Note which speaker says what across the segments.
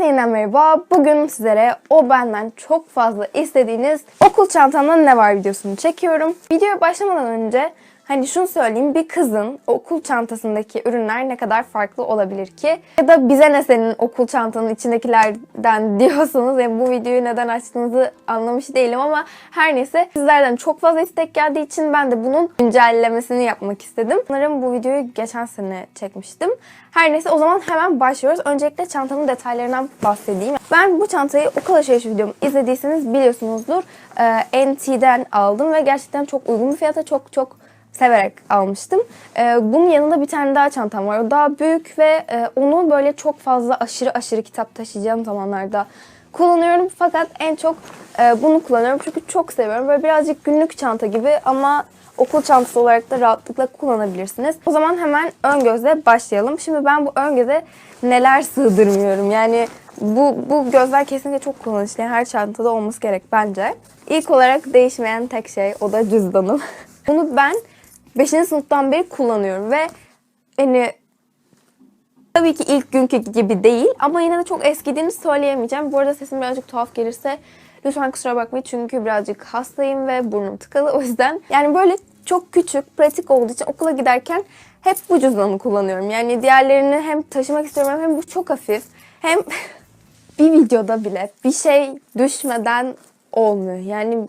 Speaker 1: Herkese yeniden merhaba. Bugün sizlere o benden çok fazla istediğiniz okul çantamda ne var videosunu çekiyorum. Videoya başlamadan önce hani şunu söyleyeyim bir kızın okul çantasındaki ürünler ne kadar farklı olabilir ki? Ya da bize ne senin okul çantanın içindekilerden diyorsanız yani bu videoyu neden açtığınızı anlamış değilim ama her neyse sizlerden çok fazla istek geldiği için ben de bunun güncellemesini yapmak istedim. Sanırım bu videoyu geçen sene çekmiştim. Her neyse o zaman hemen başlıyoruz. Öncelikle çantamın detaylarından bahsedeyim. Ben bu çantayı okul alışverişi videomu izlediyseniz biliyorsunuzdur. Ee, NT'den aldım ve gerçekten çok uygun bir fiyata çok çok severek almıştım. Ee, bunun yanında bir tane daha çantam var. O daha büyük ve e, onu böyle çok fazla aşırı aşırı kitap taşıyacağım zamanlarda kullanıyorum. Fakat en çok e, bunu kullanıyorum çünkü çok seviyorum. Böyle birazcık günlük çanta gibi ama okul çantası olarak da rahatlıkla kullanabilirsiniz. O zaman hemen ön gözle başlayalım. Şimdi ben bu ön göze neler sığdırmıyorum. Yani bu, bu gözler kesinlikle çok kullanışlı. Her çantada olması gerek bence. İlk olarak değişmeyen tek şey o da cüzdanım. Bunu ben 5. sınıftan beri kullanıyorum ve hani Tabii ki ilk günkü gibi değil ama yine de çok eskidiğini söyleyemeyeceğim. Bu arada sesim birazcık tuhaf gelirse lütfen kusura bakmayın çünkü birazcık hastayım ve burnum tıkalı. O yüzden yani böyle çok küçük, pratik olduğu için okula giderken hep bu cüzdanı kullanıyorum. Yani diğerlerini hem taşımak istiyorum hem bu çok hafif. Hem bir videoda bile bir şey düşmeden olmuyor. Yani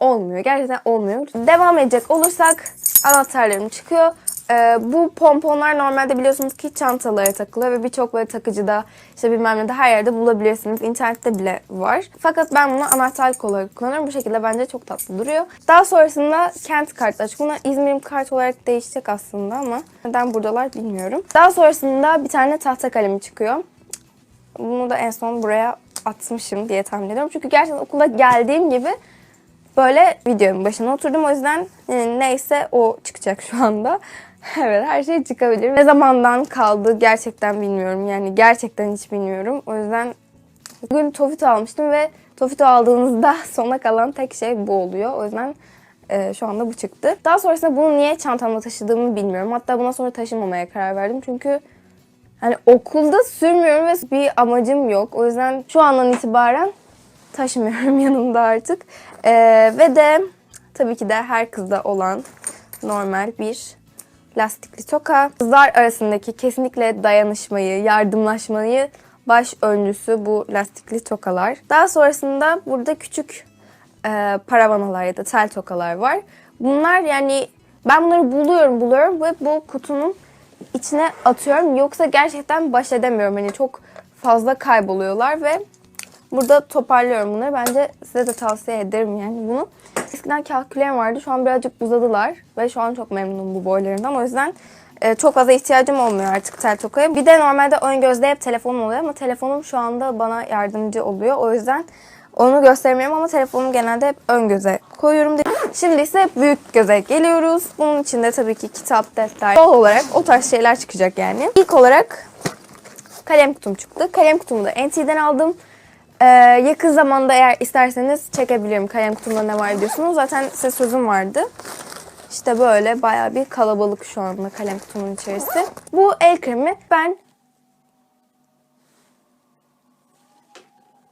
Speaker 1: olmuyor. Gerçekten olmuyor. Devam edecek olursak anahtarlarım çıkıyor. Ee, bu pomponlar normalde biliyorsunuz ki çantalara takılıyor ve birçok böyle takıcıda işte bilmem ne de her yerde bulabilirsiniz. İnternette bile var. Fakat ben bunu anahtarlık olarak kullanıyorum. Bu şekilde bence çok tatlı duruyor. Daha sonrasında kent kartı açık. Bunlar İzmir'im kart olarak değişecek aslında ama neden buradalar bilmiyorum. Daha sonrasında bir tane tahta kalemi çıkıyor. Bunu da en son buraya atmışım diye tahmin ediyorum. Çünkü gerçekten okula geldiğim gibi böyle videonun başına oturdum. O yüzden e, neyse o çıkacak şu anda. evet her şey çıkabilir. Ne zamandan kaldı gerçekten bilmiyorum. Yani gerçekten hiç bilmiyorum. O yüzden bugün Tofito almıştım ve Tofito aldığınızda sona kalan tek şey bu oluyor. O yüzden e, şu anda bu çıktı. Daha sonrasında bunu niye çantamda taşıdığımı bilmiyorum. Hatta buna sonra taşımamaya karar verdim. Çünkü hani okulda sürmüyorum ve bir amacım yok. O yüzden şu andan itibaren taşımıyorum yanımda artık. Ee, ve de tabii ki de her kızda olan normal bir lastikli toka. Kızlar arasındaki kesinlikle dayanışmayı, yardımlaşmayı baş öncüsü bu lastikli tokalar. Daha sonrasında burada küçük e, paravanalar ya da tel tokalar var. Bunlar yani ben bunları buluyorum buluyorum ve bu kutunun içine atıyorum. Yoksa gerçekten baş edemiyorum. Hani çok fazla kayboluyorlar ve Burada toparlıyorum bunları. Bence size de tavsiye ederim yani bunu. Eskiden kalkülerim vardı. Şu an birazcık uzadılar. Ve şu an çok memnunum bu boylarından. O yüzden e, çok fazla ihtiyacım olmuyor artık tel tokaya. Bir de normalde ön gözde hep telefonum oluyor ama telefonum şu anda bana yardımcı oluyor. O yüzden onu göstermiyorum ama telefonumu genelde hep ön göze koyuyorum. Şimdi ise büyük göze geliyoruz. Bunun içinde tabii ki kitap, defter, doğal olarak o tarz şeyler çıkacak yani. İlk olarak kalem kutum çıktı. Kalem kutumu da NT'den aldım. Ee, yakın zamanda eğer isterseniz çekebilirim kalem kutumda ne var diyorsunuz. Zaten size sözüm vardı. İşte böyle bayağı bir kalabalık şu anda kalem kutumun içerisi. Bu el kremi ben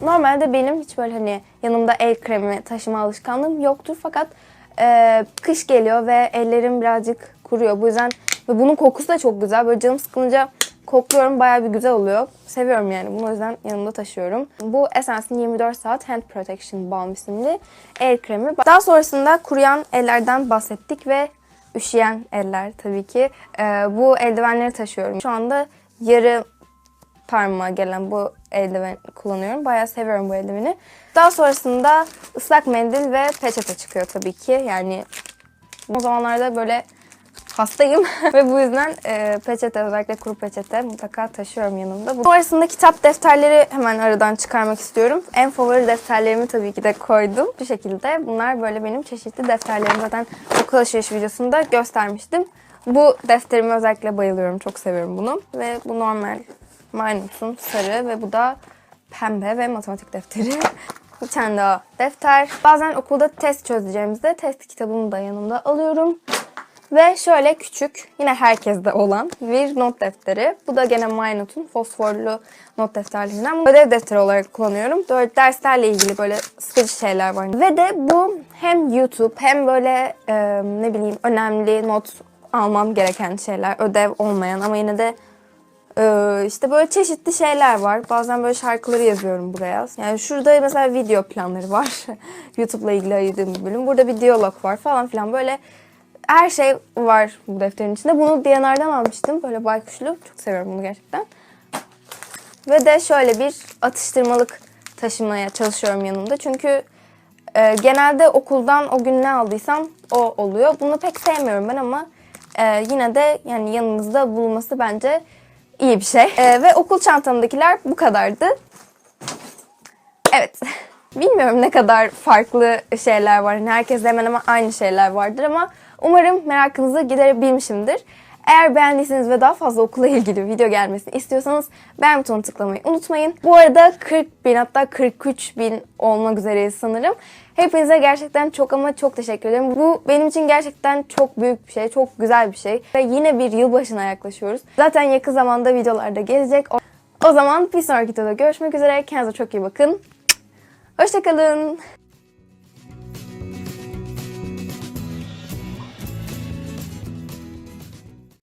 Speaker 1: Normalde benim hiç böyle hani yanımda el kremi taşıma alışkanlığım yoktur fakat e, kış geliyor ve ellerim birazcık kuruyor. Bu yüzden ve bunun kokusu da çok güzel. Böyle canım sıkılınca kokluyorum bayağı bir güzel oluyor. Seviyorum yani bunu o yüzden yanımda taşıyorum. Bu Essence'in 24 saat Hand Protection Balm isimli el kremi. Daha sonrasında kuruyan ellerden bahsettik ve üşüyen eller tabii ki. Ee, bu eldivenleri taşıyorum. Şu anda yarı parmağa gelen bu eldiven kullanıyorum. Bayağı seviyorum bu eldiveni. Daha sonrasında ıslak mendil ve peçete çıkıyor tabii ki. Yani o zamanlarda böyle hastayım ve bu yüzden e, peçete özellikle kuru peçete mutlaka taşıyorum yanımda. Bu arasında kitap defterleri hemen aradan çıkarmak istiyorum. En favori defterlerimi tabii ki de koydum. Bu şekilde bunlar böyle benim çeşitli defterlerim. Zaten okul alışveriş videosunda göstermiştim. Bu defterime özellikle bayılıyorum. Çok seviyorum bunu. Ve bu normal Maynut'un sarı ve bu da pembe ve matematik defteri. Bir tane daha defter. Bazen okulda test çözeceğimizde test kitabımı da yanımda alıyorum. Ve şöyle küçük, yine herkeste olan bir not defteri. Bu da gene MyNote'un fosforlu not defterlerinden. Ödev defteri olarak kullanıyorum. Böyle derslerle ilgili böyle sıkıcı şeyler var. Ve de bu hem YouTube hem böyle e, ne bileyim önemli not almam gereken şeyler. Ödev olmayan ama yine de ee, işte böyle çeşitli şeyler var. Bazen böyle şarkıları yazıyorum buraya. Yani şurada mesela video planları var. YouTube'la ilgili ayırdığım bir bölüm. Burada bir diyalog var falan filan. Böyle her şey var bu defterin içinde. Bunu DNR'dan almıştım. Böyle baykuşlu. Çok seviyorum bunu gerçekten. Ve de şöyle bir atıştırmalık taşımaya çalışıyorum yanımda. Çünkü e, genelde okuldan o gün ne aldıysam o oluyor. Bunu pek sevmiyorum ben ama e, yine de yani yanımızda bulunması bence iyi bir şey. E, ve okul çantamdakiler bu kadardı. Evet. Bilmiyorum ne kadar farklı şeyler var. Yani herkeste hemen hemen aynı şeyler vardır ama umarım merakınızı giderebilmişimdir. Eğer beğendiyseniz ve daha fazla okula ilgili video gelmesini istiyorsanız beğen butonuna tıklamayı unutmayın. Bu arada 40 bin hatta 43 bin olmak üzereyiz sanırım. Hepinize gerçekten çok ama çok teşekkür ederim. Bu benim için gerçekten çok büyük bir şey, çok güzel bir şey. Ve yine bir yılbaşına yaklaşıyoruz. Zaten yakın zamanda videolarda gelecek. O zaman bir sonraki videoda görüşmek üzere. Kendinize çok iyi bakın. Hoşçakalın.